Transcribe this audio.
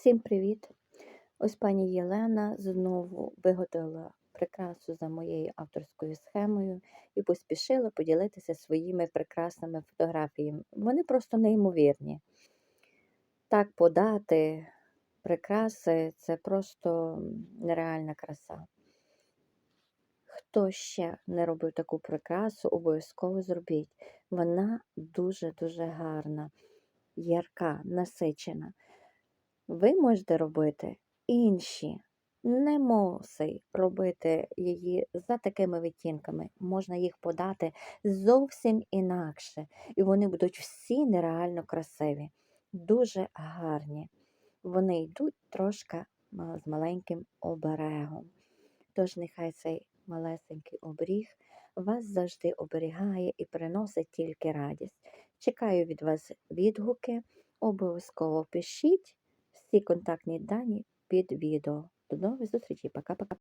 Всім привіт! Ось пані Єлена знову виготовила прикрасу за моєю авторською схемою і поспішила поділитися своїми прекрасними фотографіями. Вони просто неймовірні. Так подати прикраси це просто нереальна краса. Хто ще не робив таку прикрасу, обов'язково зробіть. Вона дуже-дуже гарна, ярка, насичена. Ви можете робити інші. Не мусить робити її за такими відтінками. Можна їх подати зовсім інакше. І вони будуть всі нереально красиві, дуже гарні. Вони йдуть трошки з маленьким оберегом. Тож нехай цей малесенький оберіг вас завжди оберігає і приносить тільки радість. Чекаю від вас відгуки. Обов'язково пишіть всі контактні дані під відео. До нових зустрічей. Пока-пока.